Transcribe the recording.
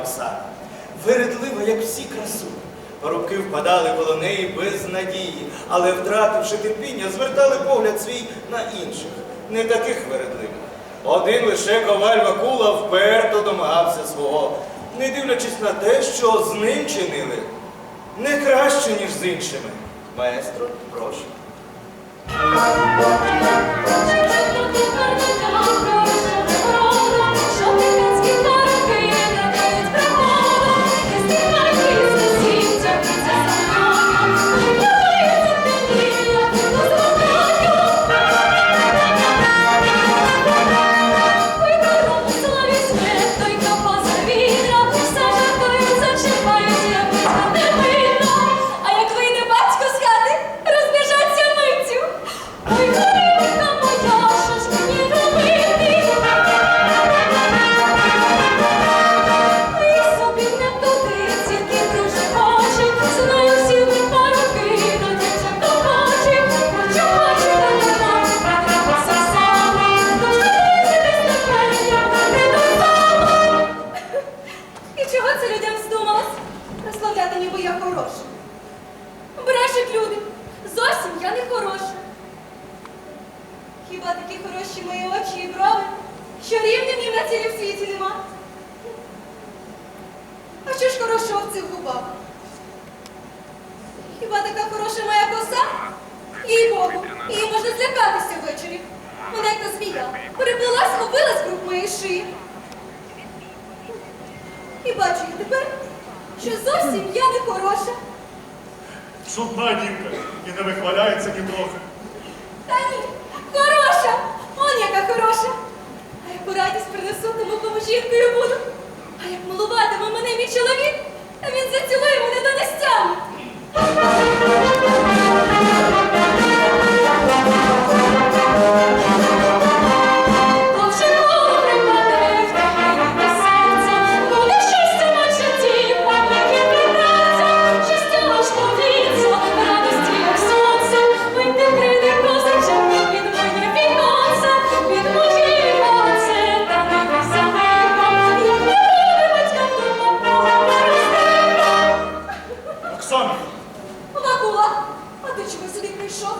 Оксана. Вередлива, як всі красуні. Парубки впадали коло неї без надії, але, втративши терпіння, звертали погляд свій на інших, не таких вередливих. Один лише коваль Вакула вперто домагався свого, не дивлячись на те, що з ним чинили не краще, ніж з іншими. Маестро, прошу. Хороша. Брешуть люди. Зовсім я не хороша. Хіба такі хороші мої очі і брови, що рівня ні на цілі в світі нема? А що ж хорошого в цих губах? Хіба така хороша моя коса? Їй Богу, її можна злякатися ввечері. Вона як та змія, переплилась, схопилась круг моєї шиї. І бачу я тепер, що зовсім я не хороша. Чудна дівка і не вихваляється нітрохи. Та ні, хороша! Он яка хороша! А яку радість принесу, тому кому жінкою буду. А як милуватиме мене мій Самі. Вакула, а ти чого сюди прийшов?